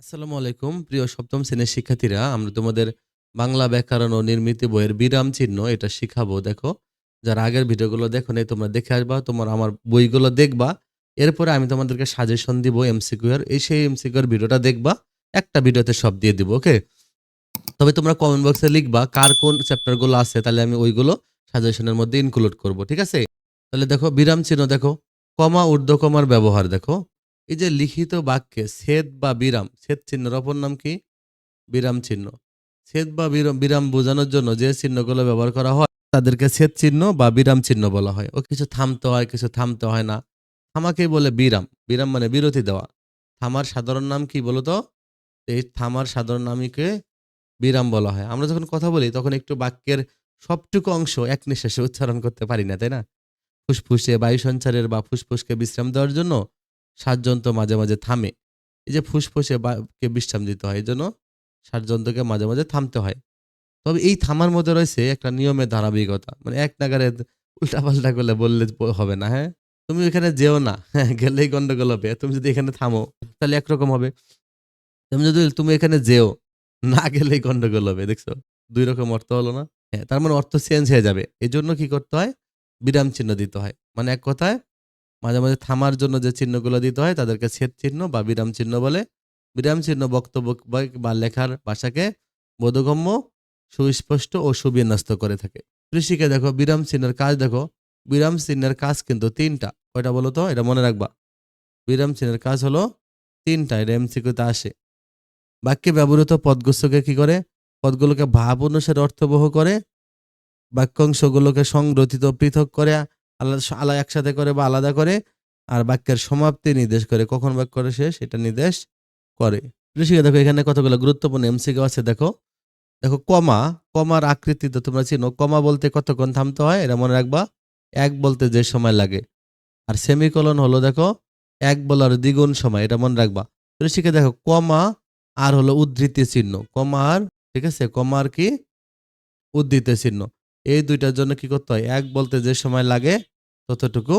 আসসালামু আলাইকুম। প্রিয় সপ্তম শ্রেণির শিক্ষার্থীরা, আমরা তোমাদের বাংলা ব্যাকরণ ও নির্মিত বইয়ের বিরাম চিহ্ন এটা শিখাবো। দেখো, যারা আগের ভিডিওগুলো দেখো নেই, তোমরা দেখে আসবা, তোমার আমার বইগুলো দেখবা। এরপরে আমি তোমাদেরকে সাজেশন দিব এমসিকিউ এর। এই সেই এমসিকিউ এর ভিডিওটা দেখবা, একটা ভিডিওতে সব দিয়ে দিব ওকে তবে তোমরা কমেন্ট বক্সে লিখবা কার কোন চ্যাপ্টারগুলো আছে, তাহলে আমি ওইগুলো সাজেশনের মধ্যে ইনক্লুড করব, ঠিক আছে? তাহলে দেখো, বিরাম চিহ্ন দেখো, কমা ঊর্ধ্ব কমার ব্যবহার দেখো। এই যে লিখিত বাক্যে ছেদ বা বিরাম, ছেদ চিহ্নের অপর নাম কি? বিরাম চিহ্ন। ছেদ বা বিরাম বিরাম বোঝানোর জন্য যে চিহ্নগুলো ব্যবহার করা হয়, তাদেরকে ছেদ চিহ্ন বা বিরাম চিহ্ন বলা হয়। ও কিছু থামতে হয়, কিছু থামতে হয় না। থামাকেই বলে বিরাম। বিরাম মানে বিরতি দেওয়া। থামার সাধারণ নাম কি বলতো এই থামার সাধারণ নামকে বিরাম বলা হয়। আমরা যখন কথা বলি, তখন একটু বাক্যের সবটুকু অংশ এক নিঃশ্বাসে উচ্চারণ করতে পারি না, তাই না? ফুসফুসে বায়ু সঞ্চারের বা ফুসফুসকে বিশ্রাম দেওয়ার জন্য শ্বাসযন্ত্র মাঝে মাঝে থামে। এই যে ফুসফুসে বা- কে বিশ্রাম দিতে হয় এই জন্য শ্বাসযন্ত্রকে মাঝে মাঝে থামতে হয়। তবে এই থামার মধ্যে রয়েছে একটা নিয়মের ধারাবাহিকতা। মানে এক নাগারে উল্টাপাল্টা করলে বললে হবে না হ্যাঁ? তুমি এখানে যেও না হ্যাঁ? গেলেই গন্ডগোল হবে। তুমি যদি এখানে থামো, তাহলে একরকম হবে। তুমি যদি, তুমি এখানে যেও, না গেলেই গন্ডগোল হবে, দেখছ? দুই রকম অর্থ হলো না? হ্যাঁ তার মানে অর্থ চেঞ্জ হয়ে যাবে। এই জন্য কি করতে হয়? বিরাম চিহ্ন দিতে হয়। মানে এক কথায় মাঝে মাঝে থামার জন্য যে চিহ্নগুলো দিতে হয়, তাদেরকে ছেদ চিহ্ন বা বিরাম চিহ্ন বলে। বিরাম চিহ্ন বক্তব্য বা- লেখার ভাষাকে বোধগম্য, সুস্পষ্ট ও সুবিন্যস্ত করে থাকে। কৃষিকে দেখো, বিরাম চিহ্নের কাজ দেখো, বিরাম চিহ্নের কাজ কিন্তু তিনটা। কয়টা বলো তো? এটা মনে রাখবা। বিরাম চিহ্নের কাজ হলো তিনটা, এটা এমসিকিউতে আসে। বাক্যে ব্যবহৃত পদগুচ্ছকে কি করে? পদগুলোকে ভাব অনুসারে অর্থবহ করে, বাক্যাংশগুলোকে সংরচিত পৃথক করে আলাদা আলাদা একসাথে করে বা আলাদা করে, আর বাক্যের সমাপ্তি নির্দেশ করে। কখন বাক্য করে শেষ? এটা নির্দেশ করে। ঋষিকে দেখো, এখানে কতগুলো গুরুত্বপূর্ণ এমসিকিউ আছে, দেখো। দেখো, কমা, কমার আকৃতি তো তোমরা চিনো। কমা বলতে কতক্ষণ থামতে হয়? এটা মনে রাখবা। এক বলতে যে সময় লাগে। আর সেমিকোলন হলো, দেখো, এক বলার দ্বিগুণ সময়। এটা মনে রাখবা। ঋষিকে দেখো, কমা আর হলো উদ্ধৃতি চিহ্ন। কমা আর, ঠিক আছে? কমার কি? উদ্ধৃতি চিহ্ন। এই দুইটার জন্য কি করতে হয়? এক বলতে যে সময় লাগে, ততটুকু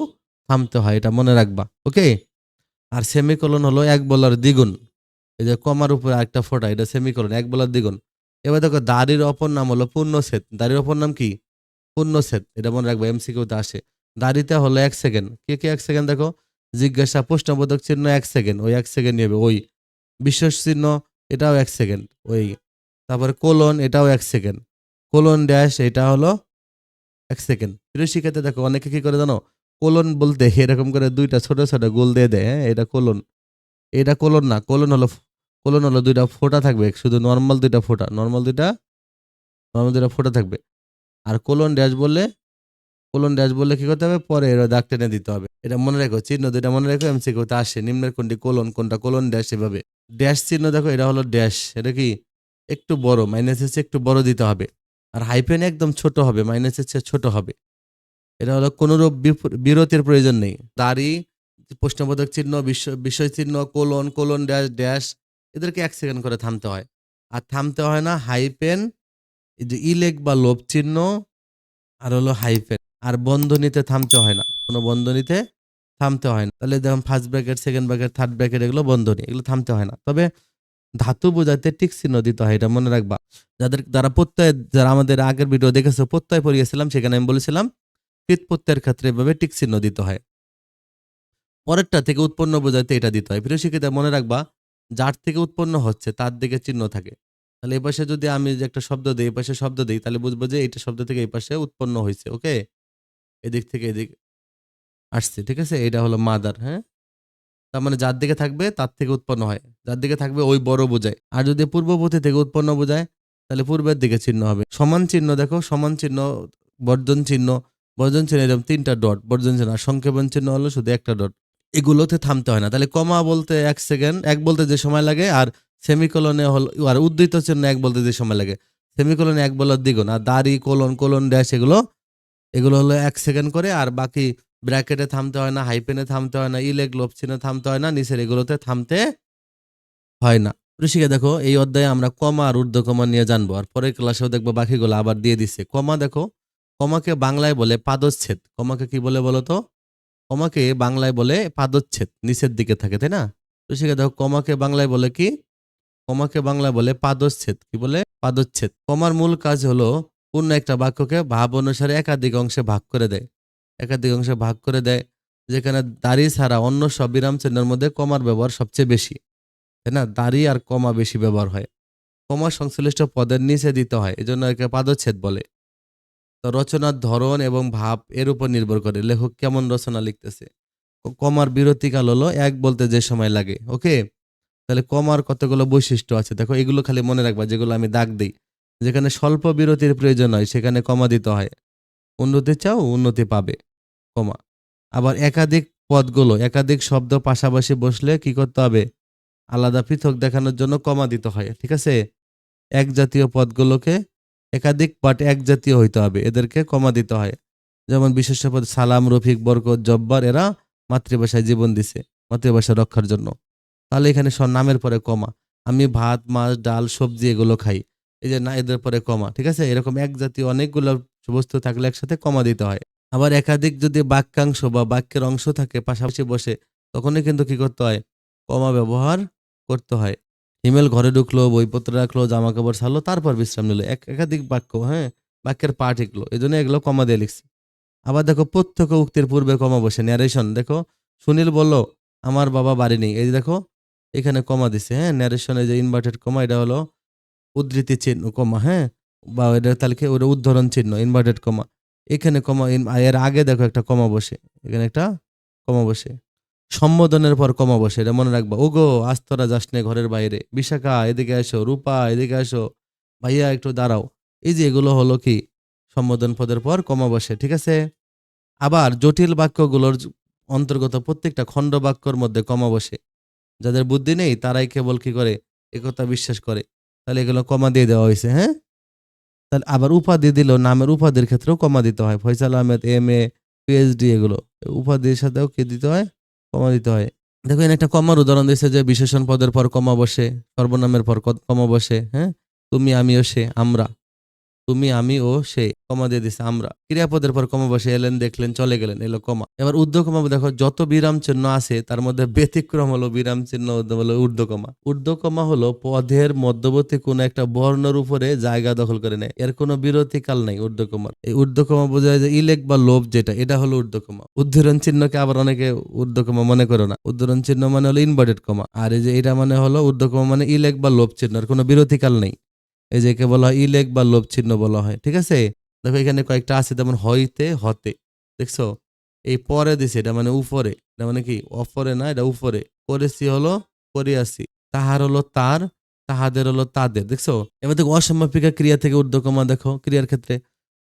থামতে হয়, এটা মনে রাখবা ওকে আর সেমিকোলন হলো এক বলার দ্বিগুণ। এই যে কমার উপরে একটা ফোঁটা, এটা সেমিকোলন এক বলার দ্বিগুণ। এবার দেখো, দাড়ির অপর নাম হলো পূর্ণছেদ দাড়ির অপর নাম কি? পূর্ণছেদ এটা মনে রাখব এমসিকিউতে আসে। দাড়িতে হলো এক সেকেন্ড কে কে এক সেকেন্ড দেখো? জিজ্ঞাসা, প্রশ্নবোধক চিহ্ন এক সেকেন্ড ওই এক সেকেন্ড নেবে ওই। বিশ্বাস চিহ্ন, এটাও এক সেকেন্ড ওই। তারপরে কোলন এটাও এক সেকেন্ড কোলন ড্যাশ, এটা হলো এক সেকেন্ড। প্রিয় শিক্ষার্থী দেখো, অনেকে কী করে জানো? কোলন বলতে এরকম করে দুইটা ছোট ছোট গোল দিয়ে দেয় হ্যাঁ? এটা কোলন। এটা কোলন না, কোলন হলো কোলন হলো দুইটা ফোঁটা থাকবে, শুধু নর্মাল দুইটা ফোঁটা নর্মাল দুইটা নর্মাল দুইটা ফোঁটা থাকবে। আর কোলন ড্যাশ বললে, কোলন ড্যাশ বললে কী করতে হবে? পরে এর দাগ টেনে দিতে হবে। এটা মনে রেখো, চিহ্ন দুইটা মনে রেখো এমসি করতে আসে, নিম্নের কোনটি কোলন, কোনটা কোলন ড্যাশ এভাবে। ড্যাশ চিহ্ন দেখো, এটা হলো ড্যাশ, এটা কি? একটু বড় মাইনাস হচ্ছে একটু বড় দিতে হবে। আর হাইফেন একদম ছোট হবে মাইনাসের চেয়ে ছোট হবে। এটা হলো কোনোরূপ বিরতির প্রয়োজন নেই। দাড়ি, প্রশ্নবোধক চিহ্ন বিশ্ব- বিষয় চিহ্ন কোলন কোলন ড্যাশ ড্যাশ, এদেরকে এক সেকেন্ড করে থামতে হয়। আর থামতে হয় না হাইপেন, এই যে ইলেক বা লোভ চিহ্ন, আর হলো হাইফেন আর বন্ধনীতে থামতে হয় না, কোনো বন্ধনীতে থামতে হয় না। তাহলে দেখুন first bracket second bracket third bracket এগুলো বন্ধনী, এগুলো থামতে হয় না। তবে ধাতু বোঝাতে টিক চিহ্ন দিতে হয়, এটা মনে রাখবা। যাদের, যারা প্রত্যয়, যারা আমাদের আগের ভিডিও দেখেছ, প্রত্যয় পড়িয়েছিলাম সেখানে আমি বলেছিলাম, কৃত প্রত্যয়ের ক্ষেত্রে এভাবে টিক চিহ্ন দিতে হয়। পরেরটা থেকে উৎপন্ন বোঝাতে এটা দিতে হয়। প্রিয় মনে রাখবা, যার থেকে উৎপন্ন হচ্ছে, তার দিকে চিহ্ন থাকে। তাহলে এই পাশে যদি আমি যে একটা শব্দ দিই, এই পাশে শব্দ দিই, তাহলে বুঝব যে এইটা শব্দ থেকে এই পাশে উৎপন্ন হয়েছে ওকে? এদিক থেকে এদিক আসছে, ঠিক আছে? এটা হলো মাদার হ্যাঁ? তার মানে যার দিকে থাকবে, তার থেকে উৎপন্ন হয়। যার দিকে থাকবে, ওই বড় বোঝায়। আর যদি পূর্ববর্তী থেকে উৎপন্ন বোঝায়, তাহলে পূর্বের দিকে চিহ্ন হবে। সমান চিহ্ন দেখো, সমান চিহ্ন, বর্জন চিহ্ন বর্জন চিহ্ন এরকম তিনটা ডট, বর্জন চিহ্ন। আর সংক্ষেপণ চিহ্ন হলো শুধু একটা ডট। এগুলোতে থামতে হয় না। তাহলে কমা বলতে এক সেকেন্ড, এক বলতে যে সময় লাগে, আর সেমিকোলনে হল, আর উদ্ধৃত চিহ্ন এক বলতে যে সময় লাগে। সেমিকোলনে এক বলার দ্বিগুণ, আর দাড়ি, কোলন কোলন, ড্যাশ এগুলো এগুলো হলো এক সেকেন্ড করে, আর বাকি ব্র্যাকেটে থামতে হয় না, হাইপেনে থামতে হয় না ইলেক চিহ্নে থামতে হয় না, নিচের এগুলোতে থামতে হয় না। ঋষিকে দেখো, এই অধ্যায়ে আমরা কমা আর ঊর্ধ্ব কমা নিয়ে জানব, আর পরের ক্লাসেও দেখব বাকিগুলো আবার দিয়ে দিচ্ছে কমা দেখো, কমাকে বাংলায় বলে পাদচ্ছেদ। কমাকে কি বলে বলো তো? কমাকে বাংলায় বলে পাদচ্ছেদ, নিচের দিকে থাকে, তাই না? ঋষিকে দেখো, কমাকে বাংলায় বলে কি? কমাকে বাংলায় বলে পাদচ্ছেদ, কি বলে? পাদচ্ছেদ। কমার মূল কাজ হলো, পূর্ণ একটা বাক্যকে ভাব অনুসারে একাধিক অংশে ভাগ করে দেয়। একাধিক অংশে ভাগ করে দেয়, যেখানে দাড়ি ছাড়া অন্য সব বিরাম চিহ্নের মধ্যে কমার ব্যবহার সবচেয়ে বেশি। তাই না? দাড়ি আর কমা বেশি ব্যবহার হয়। কমা সংশ্লিষ্ট পদের নিচে দিতে হয়, এজন্য একে পাদচ্ছেদ বলে। তো রচনার ধরন এবং ভাব এর উপর নির্ভর করে। লেখক কেমন রচনা লিখতেছে? কমার বিরতিকাল হলো এক বলতে যে সময় লাগে, ওকে? তাহলে কমার কতগুলো বৈশিষ্ট্য আছে? দেখো, এগুলো খালি মনে রাখবা, যেগুলো আমি দাগ দিই। যেখানে স্বল্প বিরতির প্রয়োজন হয়, সেখানে কমা দিতে হয়। উন্নতি চাও, উন্নতি পাবে। কমা। আবার একাধিক পদগুলো, একাধিক শব্দ পাশাপাশি বসলে কি করতে হবে? আলাদা পৃথক দেখানোর জন্য কমা দিতে হয়, ঠিক আছে? এক জাতীয় পদগুলোকে একাধিক বাট এক জাতীয় হইতে হবে, এদেরকে কমা দিতে হয়। যেমন বিশেষ পদ সালাম, রফিক, বরকত, জব্বার, এরা মাতৃভাষায় জীবন দিছে, মাতৃভাষা রক্ষার জন্য। তাহলে এখানে নামের পরে কমা। আমি ভাত, মাছ, ডাল, সবজি এগুলো খাই, এই যে না, এদের পরে কমা, ঠিক আছে? এরকম এক জাতীয় অনেকগুলো বস্তু থাকলে একসাথে কমা দিতে হয়। আবার একাধিক যদি বাক্যাংশ বা বাক্যের অংশ থাকে, পাশাপাশি বসে, তখনই কিন্তু কি করতে হয়? কমা ব্যবহার করতে হয়। হিমেল ঘরে ঢুকলো বইপত্র রাখল জামা কাপড় ছাড়লো, তারপর বিশ্রাম নিল। এক, একাধিক বাক্য হ্যাঁ? বাক্যের পাঠ এগুলো এই জন্য এগুলো কমা দিয়ে লিখছি। আবার দেখো, প্রত্যক্ষ উক্তির পূর্বে কমা বসে। ন্যারেশন দেখো, সুনীল বলল, আমার বাবা বাড়ি নেই। এই দেখো, এখানে কমা দিছে হ্যাঁ? ন্যারেশনে যে ইনভার্টেড কমা, এটা হলো উদ্ধৃতি চিহ্ন কমা হ্যাঁ? বা এটা তাহলে ওটা উদ্ধরণ চিহ্ন ইনভার্টেড কমা। এখানে কমা, এর আগে দেখো একটা কমা বসে। এখানে একটা কমা বসে। সম্বোধনের পর কমা বসে, এটা মনে রাখবা। ওগো, আজ তোরা যাস নে ঘরের বাইরে। বিশাখা, এদিকে আসো রূপা, এদিকে আসো ভাইয়া, একটু দাঁড়াও। এই যে এগুলো হলো কি? সম্বোধন পদের পর কমা বসে, ঠিক আছে? আবার জটিল বাক্যগুলোর অন্তর্গত প্রত্যেকটা খণ্ড বাক্যর মধ্যে কমা বসে। যাদের বুদ্ধি নেই, তারাই কেবল কি করে? একথা বিশ্বাস করে। তাহলে এগুলো কমা দিয়ে দেওয়া হয়েছে হ্যাঁ? তাহলে আবার উপাধি দিল নামের উপাধির ক্ষেত্রেও কমা দিতে হয়। Faisal Ahmed, M A PhD এগুলো উপাধির সাথেও কি দিতে হয়? কমা দিতে হয়। দেখো, এখানে একটা কমার উদাহরণ দিয়েছে যে বিশেষণ পদের পর কমা বসে, সর্বনামের পর কমা বসে হ্যাঁ? তুমি, আমিও সে, আমরা। তুমি আমি ও সে কমা দিয়ে দিছে। আমরা ক্রিয়াপদের পর কমা বসে এলেন, দেখলেন, চলে গেলেন এলো কমা এবার ঊর্ধ্বকমা দেখো, যত বিরাম চিহ্ন আছে, তার মধ্যে ব্যতিক্রম হলো বিরাম চিহ্ন হলো ঊর্ধ্বকমা ঊর্ধ্বকমা হলো পদের মধ্যবর্তী কোন একটা বর্ণের উপরে জায়গা দখল করে নেয়। এর কোনো বিরতিকাল নাই ঊর্ধ্বকমার এই ঊর্ধ্বকমা বোঝায় যে ইলেক বা লোভ যেটা, এটা হলো ঊর্ধ্বকমা উদ্ধরণ চিহ্নকে আবার অনেকে ঊর্ধ্বকমা মনে করো না। উদ্ধরণ চিহ্ন মানে হলো ইনভার্টেড কমা আর এই যে এটা মানে হলো ঊর্ধ্বকমা মানে ইলেক বা লোভ চিহ্ন কোনো বিরতিকাল নেই। এই যে বলা হয় ইলেক বা লোভ চিহ্ন বলা হয়, ঠিক আছে? দেখো এখানে কয়েকটা আছে, যেমন হইতে, হতে, দেখছ? এই পরে দিছে, এটা মানে উপরে, এটা মানে কি? অপরে না, এটা উপরে। করেছি হলো করিয়াছি, তাহার হলো তার, তাহাদের হলো তাদের, দেখছ? এবার দেখো অসমাপিকা ক্রিয়া থেকে ঊর্ধ্বকমা দেখো, ক্রিয়ার ক্ষেত্রে।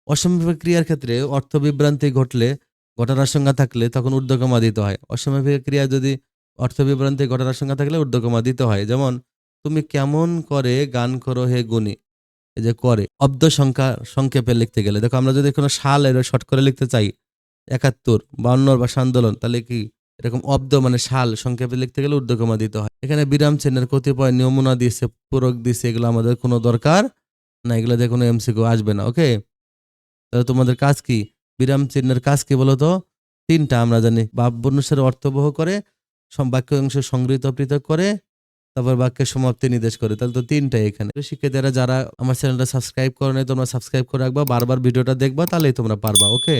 অসমাপিকা ক্রিয়ার ক্ষেত্রে অর্থ বিভ্রান্তি ঘটলে, ঘটনার সংজ্ঞা থাকলে তখন ঊর্ধ্বকমা দিতে হয়। অসমাপিকা ক্রিয়া যদি অর্থ বিভ্রান্তি, ঘটনার সংজ্ঞা থাকলে ঊর্ধ্বকমা দিতে হয়। যেমন তুমি কেমন করে গান করো হে গুণী? এই যে করে, অব্দ সংখ্যা, সংক্ষেপে লিখতে গেলে। দেখো, আমরা যদি কোনো সাল এর শর্ট করে লিখতে চাই, একাত্তর, বাউন্ন বা সান্দোলন তাহলে কি এরকম অব্দ মানে সাল সংক্ষেপে লিখতে গেলে ঊর্ধ্বকমা দিতে হয়। এখানে বিরাম চিহ্নের কতিপয় নিয়মনা দিয়েছে, পূরক দিয়েছে, এগুলো আমাদের কোনো দরকার না, এগুলো দিয়ে কোনো এমসিকিউ আসবে না ওকে তাহলে তোমাদের কাজ কি? বিরাম চিহ্নের কাজ কি বলতো? তিনটা আমরা জানি। বাক্য অনুসারে অর্থবহ করে বাক্য অংশ সংগৃহীত, পৃথক করে তারপর বাক্যের সমাপ্তি নির্দেশ করে। তাহলে তো তিনটাই এখানে। শিক্ষার্থীরা যারা আমার চ্যানেলটা সাবস্ক্রাইব করে নাই, তোমরা সাবস্ক্রাইব করে রাখবা। বারবার ভিডিওটা দেখবা, তাহলেই তোমরা পারবা ওকে